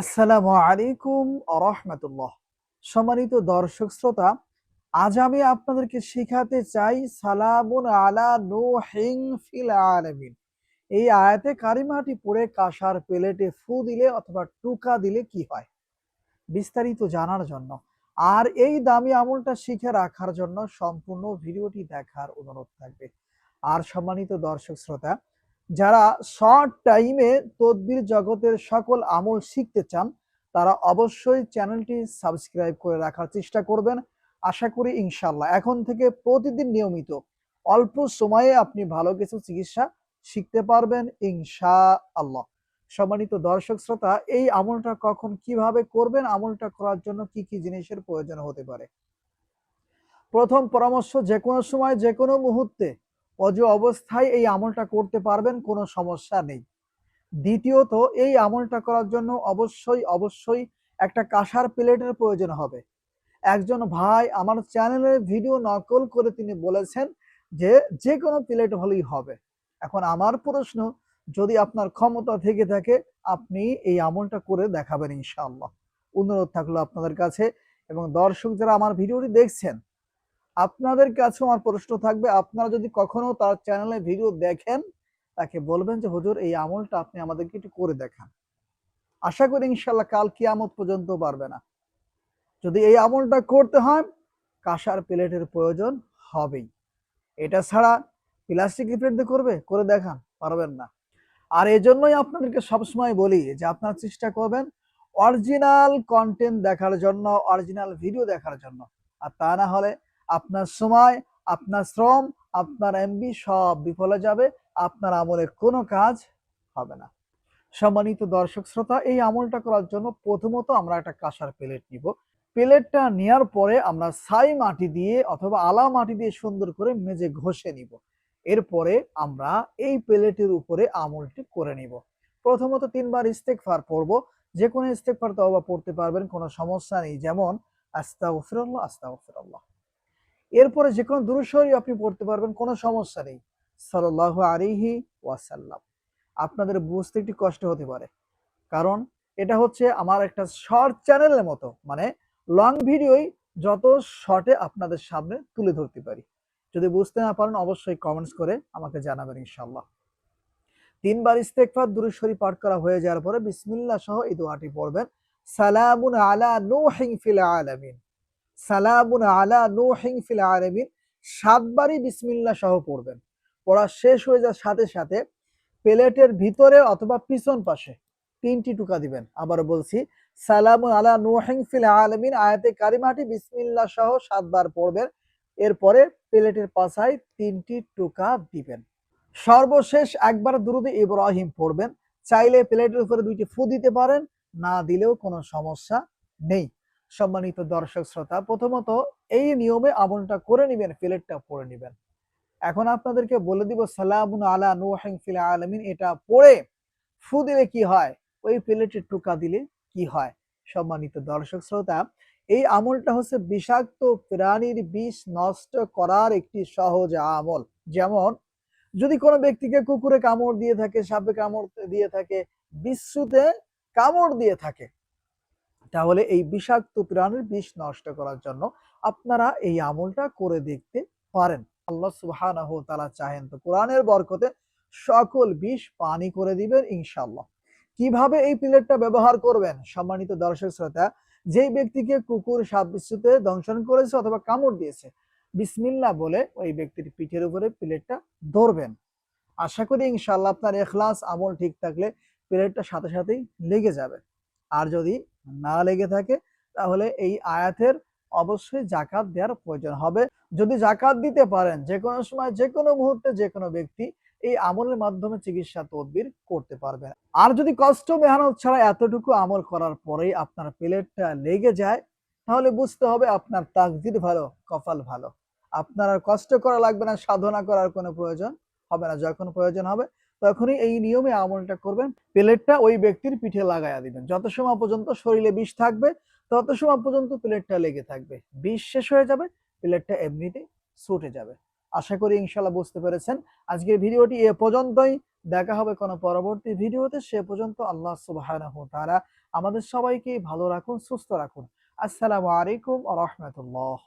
আসসালামু আলাইকুম রহমতুল্লাহ। সম্মানিত দর্শক শ্রোতা, আজ আমি আপনাদেরকে শিখাতে চাই সালামুন আলা নুহিং ফিল আলামিন। এই আয়াতে কারিমাটি পড়ে কাঁসার প্লেটে ফু দিলে অথবা টুকা দিলে কি হয়? বিস্তারিত জানার জন্য। আর এই দামি আমলটা শিখে রাখার জন্য সম্পূর্ণ ভিডিওটি দেখার অনুরোধ থাকবে। আর সম্মানিত দর্শক শ্রোতা যারা শর্ট টাইমে তদবির জগতের সকল আমল শিখতে চান, তারা অবশ্যই চ্যানেলটি সাবস্ক্রাইব করে রাখার চেষ্টা করবেন। আশা করি ইনশাল্লাহ এখন থেকে প্রতিদিন নিয়মিত অল্প সময়ে আপনি ভালো কিছু চিকিৎসা শিখতে পারবেন ইনশা আল্লাহ সম্মানিত দর্শক শ্রোতা, এই আমলটা কখন কীভাবে করবেন, আমলটা করার জন্য কি কি জিনিসের প্রয়োজন হতে পারে? প্রথম পরামর্শ, যে কোনো সময়, যে কোনো মুহূর্তে অজ অবস্থায় এই আমলটা করতে পারবেন, কোনো সমস্যা নেই। দ্বিতীয়ত, এই আমলটা করার জন্য অবশ্যই অবশ্যই একটা কাঁসার প্লেটের প্রয়োজন হবে। একজন ভাই আমার চ্যানেলে ভিডিও নকল করে তিনি বলেছেন যে যে কোনো প্লেট হলেই হবে। এখন আমার প্রশ্ন, যদি আপনার ক্ষমতা থেকে থাকে, আপনি এই আমলটা করে দেখাবেন ইনশাআল্লাহ। অনুরোধ থাকল আপনাদের কাছে এবং দর্শক যারা আমার ভিডিওটি দেখছেন আপনাদের কাছে আমার প্রশ্ন থাকবে। আপনারা যদি কখনো তার চ্যানেলে ভিডিও দেখেন, তাকে বলবেন যে, হুজুর, এই আমলটা আপনি আমাদেরকে একটু করে দেখান। আশা করি ইনশাল্লাহ কাল কি কিয়ামত পর্যন্ত পারবে না। যদি এই আমলটা করতে হয়, কাঁসার প্লেটের প্রয়োজন হবেই। এটা ছাড়া প্লাস্টিক প্লেট দিয়ে করবে, করে দেখান, পারবেন না। আর এই জন্যই আপনাদেরকে সবসময় বলি যে, আপনারা চেষ্টা করবেন অরিজিনাল কন্টেন্ট দেখার জন্য অরিজিনাল ভিডিও দেখার জন্য। আর তা না হলে আপনার সময়, আপনার শ্রম, আপনার এমবি সব বিফলে যাবে, আপনার আমলের কোনো কাজ হবে না। সম্মানিত দর্শক শ্রোতা, এই আমলটা করার জন্য প্রথমত আমরা একটা কাঁসার প্লেট নিব। প্লেটটা নেওয়ার পরে আমরা ছাই মাটি দিয়ে অথবা আলা মাটি দিয়ে সুন্দর করে মেজে ঘষে নিব। এরপরে আমরা এই প্লেটের উপরে আমলটি করে নিব। প্রথমত তিনবার ইস্তেকফার পড়ব। যে কোনো ইস্তেকফার তওবা পড়তে পারবেন, কোনো সমস্যা নেই। যেমন, আস্তাগফিরুল্লাহ আস্তাগফিরুল্লাহ। এরপরে যে কোনো দূরস্বরী আপনি পড়তে পারবেন, কোনো সমস্যা নেই। সাল্লাল্লাহু আলাইহি ওয়াসাল্লাম। আপনাদের বুঝতে একটু কষ্ট হতে পারে। কারণ এটা হচ্ছে আমার একটা শর্ট চ্যানেলের মতো। মানে লং ভিডিওই যত শর্টে আপনাদের সামনে তুলে ধরতে পারি। যদি বুঝতে না পারেন, অবশ্যই কমেন্টস করে আমাকে জানাবেন ইনশাল্লাহ তিনবার ইস্তেকফার দূরস্বরী পাঠ করা হয়ে যাওয়ার পরে বিসমিল্লাহ সহ এই দোয়াটি পড়বেন। সালামুন আলা নূহিন ফিল আলামিন। সালামুন আলা নূহিন ফিল আলামিন। সাতবারই বিসমিল্লাহ সহ পড়বেন। পড়া শেষ হয়ে যাওয়ার সাথে সাথে প্লেটের ভিতরে অথবা পিছন পাশে তিনটি টুকা দিবেন। আবার বলছি, সালামুন আলা নূহিন ফিল আলামিন। আয়াতে কারিমাটি বিসমিল্লাহ সহ সাতবার পড়বেন। এরপরে প্লেটের পাশায় তিনটি টুকা দিবেন। সর্বশেষ একবার দুরুদে ইব্রাহিম পড়বেন। চাইলে প্লেটের উপরে দুইটি ফু দিতে পারেন। না দিলেও কোনো সমস্যা নেই। সম্মানিত দর্শক শ্রোতা, প্রথমত এই নিয়মে আমলটা করে নিবেন প্লেটটা পড়ে নিবেন। এখন আপনাদেরকে বলে দিব, সালামুন আলা নুহিন ফিল আলামিন। এটা পড়ে ফু দিলে কি হয়? ওই প্লেটের টুকা দিলে কি হয়? সম্মানিত দর্শক শ্রোতা, এই আমলটা হচ্ছে বিষাক্ত প্রাণীর বিষ নষ্ট করার একটি সহজ আমল। যেমন, যদি কোনো ব্যক্তিকে কুকুরে কামড় দিয়ে থাকে, সাপে কামড় দিয়ে থাকে বিশ্বতে কামড় দিয়ে থাকে তাহলে এই বিষাক্ত প্রাণীর বিষ নষ্ট করার জন্য আপনারা এই আমলটা করে দেখতে পারেন। আল্লাহ তাআলা চাহেন তো কোরআনের বরকতে সকল বিষ পানি করে দিবেন ইনশাআল্লাহ। কীভাবে এই প্লেটটা ব্যবহার করবেন? সম্মানিত দর্শক শ্রোতা, যেই ব্যক্তিকে কুকুর সাপ বিশ্বতে দংশন করেছে অথবা কামড় দিয়েছে, বিসমিল্লাহ বলে ওই ব্যক্তির পিঠের উপরে প্লেটটা ধরবেন। আশা করি ইনশাল্লাহ আপনার এখলাস, আমল ঠিক থাকলে প্লেটটা সাথে সাথেই লেগে যাবে। আর যদি না লেগে থাকে, তাহলে এই আয়াতের অবশ্যই জাকাত দেওয়ার প্রয়োজন হবে। যদি জাকাত দিতে পারেন, যে কোনো সময়, যে কোনো মুহূর্তে, যে কোনো ব্যক্তি এই আমলের মাধ্যমে চিকিৎসা, তদবির করতে পারবেন। আর যদি কষ্ট, মেহনত ছাড়া এতটুকু আমল করার পরেই আপনার প্লেটটা লেগে যায়, তাহলে বুঝতে হবে আপনার তাকদির ভালো, কপাল ভালো। আপনার আর কষ্ট করা লাগবে না, সাধনা করার কোনো প্রয়োজন হবে না। যখন প্রয়োজন হবে তখনই এই নিয়মে আমলটা করবেন। প্লেটটা ওই ব্যক্তির পিঠে লাগাইয়া দিবেন। যত সময় পর্যন্ত শরীরে বিষ থাকবে, তত সময় পর্যন্ত প্লেটটা লেগে থাকবে। বিষ শেষ হয়ে যাবে, প্লেটটা এমনিতেই ছুটে যাবে। আশা করি ইনশাল্লাহ বুঝতে পেরেছেন। আজকের ভিডিওটি এ পর্যন্তই। দেখা হবে কোনো পরবর্তী ভিডিওতে। সে পর্যন্ত আল্লাহ ওয়া তাআলা আমাদের সবাইকে ভালো রাখুন, সুস্থ রাখুন। আসসালামু আলাইকুম রাহমাতুল্লাহ।